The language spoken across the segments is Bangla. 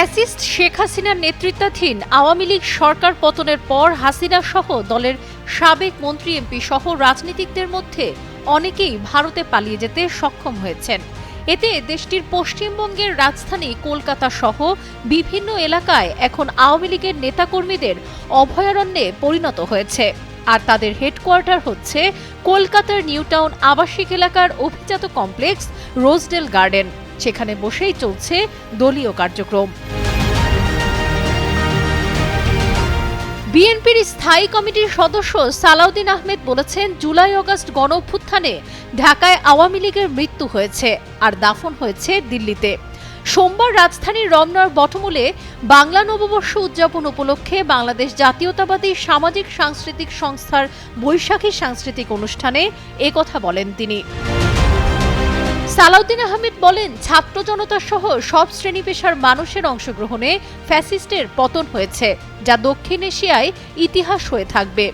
ফ্যাসিস্ট শেখ হাসিনার নেতৃত্বাধীন আওয়ামী লীগ সরকার পতনের পর হাসিনা সহ দলের সাবেক মন্ত্রী এমপি সহ রাজনীতিকদের মধ্যে অনেকেই ভারতে পালিয়ে যেতে সক্ষম হয়েছেন। এতে দেশটির পশ্চিমবঙ্গের রাজধানী কলকাতা সহ বিভিন্ন এলাকায় এখন আওয়ামী লীগের নেতাকর্মীদের অভয়ারণ্যে পরিণত হয়েছে। আর তাদের হেডকোয়ার্টার হচ্ছে কলকাতার নিউটাউন আবাসিক এলাকার অভিজাত কমপ্লেক্স রোজডেল গার্ডেন। সেখানে বসেই চলছে দলীয় কার্যক্রম। বিএনপির স্থায়ী কমিটির সদস্য সালাউদ্দিন আহমেদ বলেছেন, জুলাই অগস্ট গণ ঢাকায় আওয়ামী লীগের মৃত্যু হয়েছে আর দাফন হয়েছে দিল্লিতে। সোমবার রাজধানীর রমনার বটমূলে বাংলা নববর্ষ উদযাপন উপলক্ষে বাংলাদেশ জাতীয়তাবাদী সামাজিক সাংস্কৃতিক সংস্থার বৈশাখী সাংস্কৃতিক অনুষ্ঠানে একথা বলেন তিনি। সালাউদ্দিন আহমেদ বলেন ছাত্র জনতা সহ সব শ্রেণি পেশার মানুষের অংশগ্রহণে ফ্যাসিস্টের পতন হয়েছে যা দক্ষিণ এশিয়ায় ইতিহাস হয়ে থাকবে।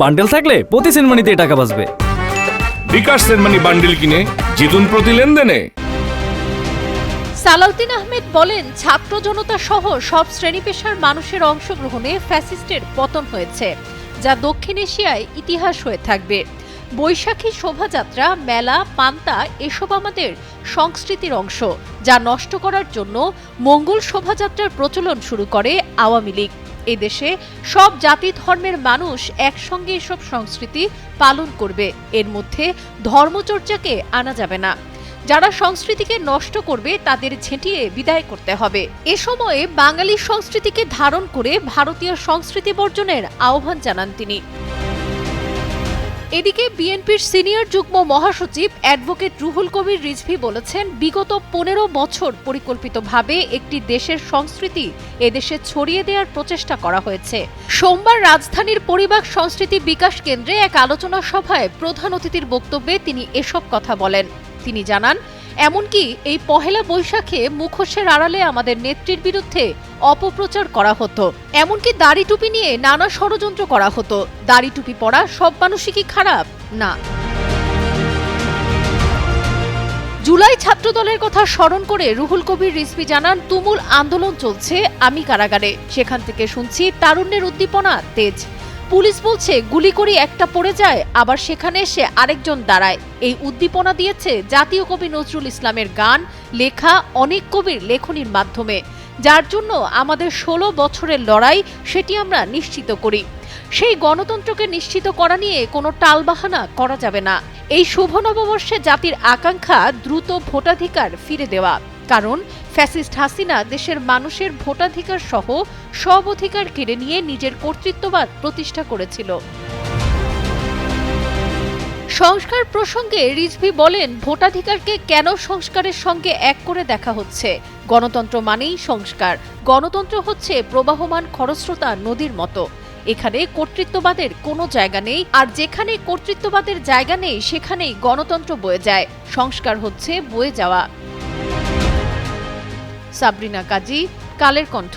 বান্ডেল থাকলে প্রতি সেনমানিতে টাকা বাঁচবে। বিকাশ সেনমানি বান্ডিল কিনে জিতুন প্রতি লেনদেনে। সালাউদ্দিন আহমেদ বলেন ছাত্র জনতা সহ সব শ্রেণি পেশার মানুষের অংশগ্রহণে ফ্যাসিস্টের পতন হয়েছে যা দক্ষিণ এশিয়ায় ইতিহাস হয়ে থাকবে। বৈশাখী শোভাযাত্রা, মেলা, পান্তা এসব আমাদের সংস্কৃতির অংশ, যা নষ্ট করার জন্য মঙ্গল শোভাযাত্রার প্রচলন শুরু করে আওয়ামী লীগ। এদেশে সব জাতি ধর্মের মানুষ একসঙ্গে এসব সংস্কৃতি পালন করবে। এর মধ্যে ধর্মচর্চাকে আনা যাবে না। যারা সংস্কৃতিকে নষ্ট করবে, তাদের ঝেঁটিয়ে বিদায় করতে হবে। এ সময়ে বাঙালি সংস্কৃতিকে ধারণ করে ভারতীয় সংস্কৃতি বর্জনের আহ্বান জানান তিনি। এদিকে বিএনপির সিনিয়র যুগ্ম মহাসচিব অ্যাডভোকেট রুহুল কবির রিজভি বলেছেন, বিগত পনেরো বছর পরিকল্পিতভাবে একটি দেশের সংস্কৃতি এদেশে ছড়িয়ে দেওয়ার প্রচেষ্টা করা হয়েছে। সোমবার রাজধানীর পরিবার সংস্কৃতি বিকাশ কেন্দ্রে এক আলোচনা সভায় প্রধান অতিথির বক্তব্যে তিনি এসব কথা বলেন। তিনি জানান এমনকি এই পহেলা বৈশাখে মুখোশের আড়ালে আমাদের নেত্রীর বিরুদ্ধে অপপ্রচার করা হতো। এমনকি দাড়ি টুপি নিয়ে নানা ষড়যন্ত্র করা হতো। দাড়ি টুপি পরা সব মানুষই কি খারাপ? না। জুলাই ছাত্রদলের কথা স্মরণ করে রুহুল কবির রিজভি জানান, তুমুল আন্দোলন চলছে, আমি কারাগারে। সেখান থেকে শুনছি, তারুণ্যের উদ্দীপনা, তেজ। পুলিশ বলছে, গুলি করি একটা পড়ে যায়, আবার সেখানে এসে আরেকজন দাঁড়ায়। এই উদ্দীপনা দিয়েছে জাতীয় কবি নজরুল ইসলামের গান, লেখা অনেক কবির লেখনির মাধ্যমে। যার জন্য আমাদের ষোলো বছরের লড়াই সেটি আমরা নিশ্চিত করি। সেই গণতন্ত্রকে নিশ্চিত করা নিয়ে কোনো টালবাহানা করা যাবে না। এই শুভ নববর্ষে জাতির আকাঙ্ক্ষা দ্রুত ভোটাধিকার ফিরে দেওয়া। কারণ ফ্যাসিস্ট হাসিনা দেশের মানুষের ভোটাধিকার সহ সব অধিকার কেড়ে নিয়ে নিজের কর্তৃত্ববাদ প্রতিষ্ঠা করেছিল। সংস্কার প্রসঙ্গে রিজভি বলেন, ভোটাধিকারকে কেন সংস্কারের সঙ্গে এক করে দেখা হচ্ছে? গণতন্ত্র মানেই সংস্কার। গণতন্ত্র হচ্ছে প্রবাহমান খরস্রোতা নদীর মতো। এখানে কর্তৃত্ববাদের কোনো জায়গা নেই, আর যেখানে কর্তৃত্ববাদের জায়গা নেই, সেখানেই গণতন্ত্র বয়ে যায়। সংস্কার হচ্ছে বয়ে যাওয়া। সাবরিনা কাজী কালের কণ্ঠ।